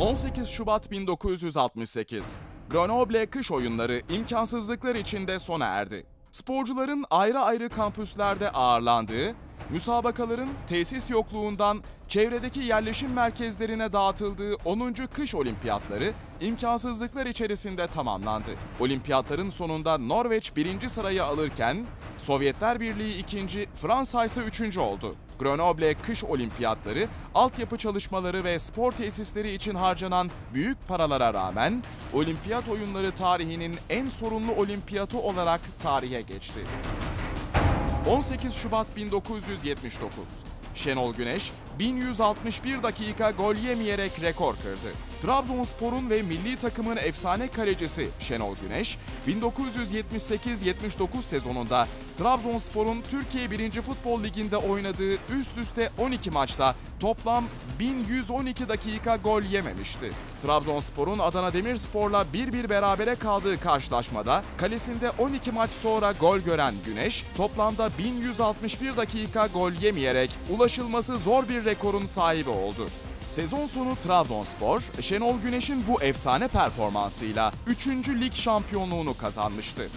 18 Şubat 1968. Grenoble kış oyunları imkansızlıklar içinde sona erdi. Sporcuların ayrı ayrı kampüslerde ağırlandığı, müsabakaların tesis yokluğundan çevredeki yerleşim merkezlerine dağıtıldığı 10. kış olimpiyatları imkansızlıklar içerisinde tamamlandı. Olimpiyatların sonunda Norveç birinci sırayı alırken Sovyetler Birliği ikinci, Fransa ise üçüncü oldu. Grenoble kış olimpiyatları, altyapı çalışmaları ve spor tesisleri için harcanan büyük paralara rağmen olimpiyat oyunları tarihinin en sorunlu olimpiyatı olarak tarihe geçti. 18 Şubat 1979. Şenol Güneş 1161 dakika gol yemeyerek rekor kırdı. Trabzonspor'un ve milli takımın efsane kalecisi Şenol Güneş, 1978-79 sezonunda Trabzonspor'un Türkiye 1. Futbol Ligi'nde oynadığı üst üste 12 maçta toplam 1112 dakika gol yememişti. Trabzonspor'un Adana Demirspor'la 1-1 berabere kaldığı karşılaşmada kalesinde 12 maç sonra gol gören Güneş toplamda 1161 dakika gol yemeyerek ulaşılması zor bir rekorun sahibi oldu. Sezon sonu Trabzonspor, Şenol Güneş'in bu efsane performansıyla 3. lig şampiyonluğunu kazanmıştı.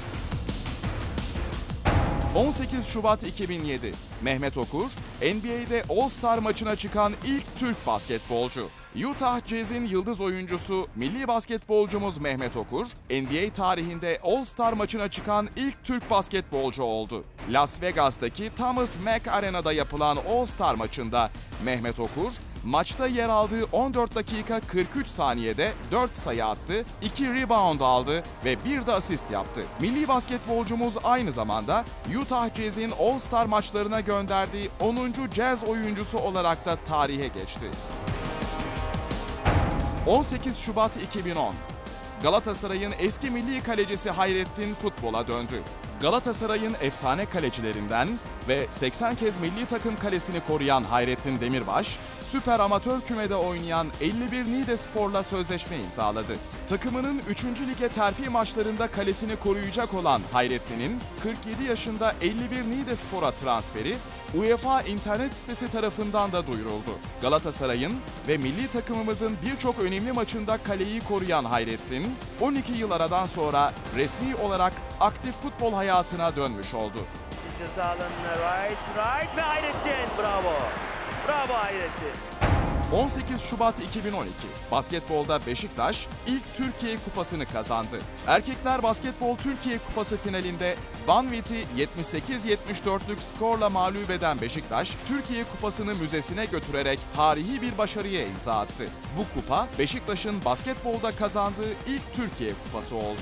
18 Şubat 2007. Mehmet Okur, NBA'de All-Star maçına çıkan ilk Türk basketbolcu. Utah Jazz'in yıldız oyuncusu, milli basketbolcumuz Mehmet Okur, NBA tarihinde All-Star maçına çıkan ilk Türk basketbolcu oldu. Las Vegas'taki Thomas Mack Arena'da yapılan All-Star maçında Mehmet Okur, maçta yer aldığı 14 dakika 43 saniyede 4 sayı attı, 2 rebound aldı ve bir de asist yaptı. Milli basketbolcumuz aynı zamanda Utah Jazz'in All-Star maçlarına gönderdiği 10. Jazz oyuncusu olarak da tarihe geçti. 18 Şubat 2010. Galatasaray'ın eski milli kalecisi Hayrettin futbola döndü. Galatasaray'ın efsane kalecilerinden ve 80 kez milli takım kalesini koruyan Hayrettin Demirbaş, süper amatör kümede oynayan 51 Niğde Spor'la sözleşme imzaladı. Takımının 3. lige terfi maçlarında kalesini koruyacak olan Hayrettin'in 47 yaşında 51 Niğde Spor'a transferi UEFA internet sitesi tarafından da duyuruldu. Galatasaray'ın ve milli takımımızın birçok önemli maçında kaleyi koruyan Hayrettin, 12 yıl aradan sonra resmi olarak aktif futbol hayatına dönmüş oldu. Right, right ve Hayrettin. Bravo. Bravo Hayrettin. 18 Şubat 2012. Basketbolda Beşiktaş ilk Türkiye Kupası'nı kazandı. Erkekler Basketbol Türkiye Kupası finalinde Banvit'i 78-74'lük skorla mağlup eden Beşiktaş, Türkiye Kupası'nı müzesine götürerek tarihi bir başarıya imza attı. Bu kupa Beşiktaş'ın basketbolda kazandığı ilk Türkiye Kupası oldu.